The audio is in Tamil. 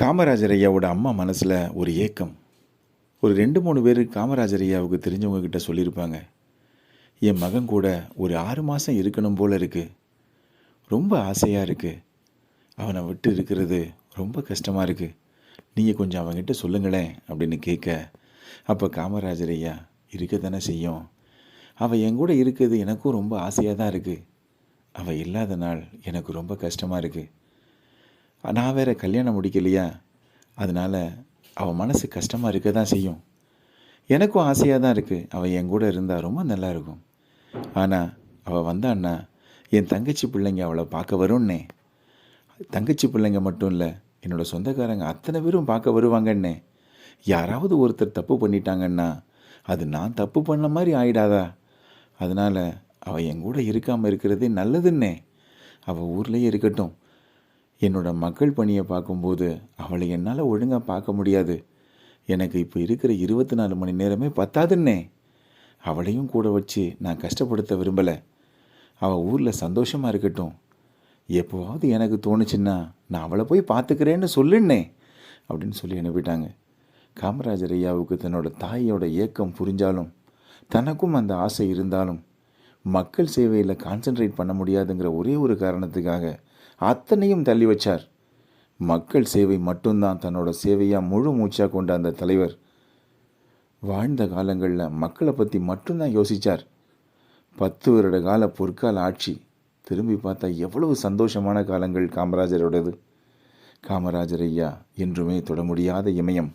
காமராஜர் ஐயாவோட அம்மா மனசில் ஒரு ஏக்கம். ஒரு ரெண்டு மூணு பேர் காமராஜர் ஐயாவுக்கு தெரிஞ்சவங்க கிட்ட சொல்லியிருப்பாங்க. என் மகன் கூட ஒரு ஆறு மாதம் இருக்கணும் போல் இருக்குது ரொம்ப ஆசையாக இருக்குது அவனை விட்டு இருக்கிறது ரொம்ப கஷ்டமாக இருக்குது நீங்கள் கொஞ்சம் அவன்கிட்ட சொல்லுங்களேன் அப்படின்னு கேட்க அப்போ காமராஜர் ஐயா இருக்க தானே செய்யும். அவள் என் கூட இருக்கிறது எனக்கும் ரொம்ப ஆசையாக தான் இருக்குது அவள் இல்லாத நாள் எனக்கு ரொம்ப கஷ்டமாக இருக்குது நான் வேறு கல்யாணம் முடிக்கலையா? அதனால் அவள் மனசு கஷ்டமாக இருக்க தான் செய்யும். எனக்கும் ஆசையாக தான் இருக்குது அவள் என் கூட இருந்தால் ரொம்ப நல்லா இருக்கும். ஆனால் அவள் வந்தான்னா என் தங்கச்சி பிள்ளைங்க அவளை பார்க்க வரும்னே. தங்கச்சி பிள்ளைங்க மட்டும் இல்லை என்னோட சொந்தக்காரங்க அத்தனை பேரும் பார்க்க வருவாங்கன்னே. யாராவது ஒருத்தர் தப்பு பண்ணிட்டாங்கன்னா அது நான் தப்பு பண்ண மாதிரி ஆயிடாதா? அதனால் அவள் என் கூட இருக்காமல் இருக்கிறதே நல்லதுன்னே. அவள் ஊர்லேயே இருக்கட்டும் என்னோட மக்கள் பணியை பார்க்கும்போது அவளை என்னால் ஒழுங்காக பார்க்க முடியாது. எனக்கு இப்போ இருக்கிற இருபத்தி நாலு மணி நேரமே பத்தாதுன்னே. அவளையும் கூட வச்சு நான் கஷ்டப்படுத்த விரும்பலை. அவள் ஊரில் சந்தோஷமாக இருக்கட்டும். எப்போவாவது எனக்கு தோணுச்சுன்னா நான் அவளை போய் பார்த்துக்கிறேன்னு சொல்லுன்னே அப்படின்னு சொல்லி அனுப்பிட்டாங்க. காமராஜர் ஐயாவுக்கு தன்னோட தாயோட ஏக்கம் புரிஞ்சாலும் தனக்கும் அந்த ஆசை இருந்தாலும் மக்கள் சேவையில் கான்சென்ட்ரேட் பண்ண முடியாதுங்கிற ஒரே ஒரு காரணத்துக்காக அத்தனையும் தள்ளி வச்சார். மக்கள் சேவை மட்டும்தான் தன்னோட சேவையாக முழு மூச்சாக கொண்ட அந்த தலைவர். வாழ்ந்த காலங்களில் மக்களை பற்றி மட்டும்தான் யோசித்தார் பத்து வருட கால பொற்கால ஆட்சி திரும்பி பார்த்தா எவ்வளவு சந்தோஷமான காலங்கள் காமராஜரோடது. காமராஜர் ஐயா என்றுமே தொட முடியாத இமயம்.